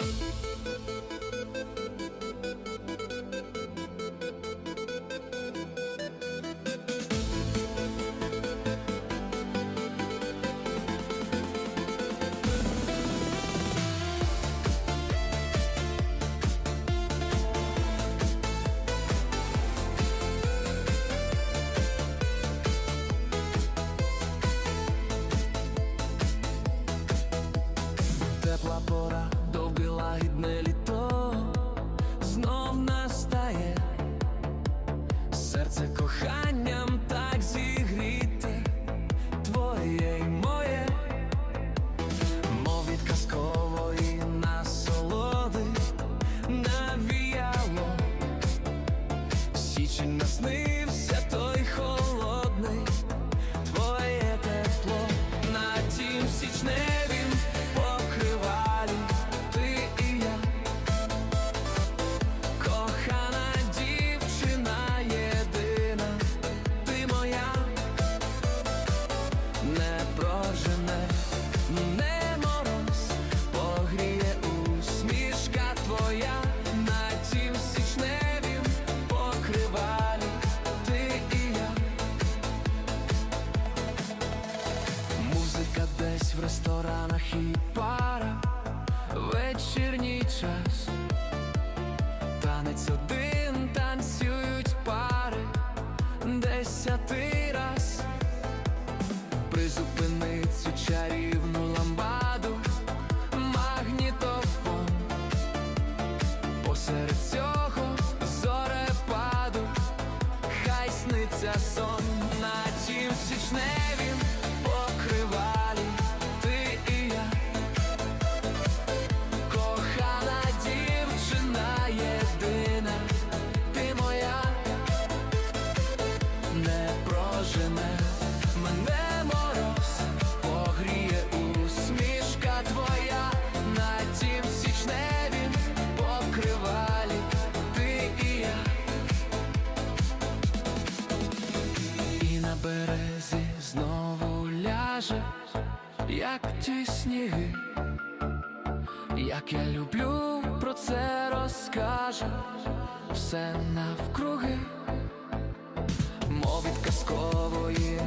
Música в ресторанах і пара, вечірній час, танець один танцюють пари. Десяти раз, призупини цю чарівну ламбаду, магнітофон, посеред цього зорепаду, хай сниться сон. каже, як ті сніги, як я люблю, про це розкаже все навкруги, мов від казкової.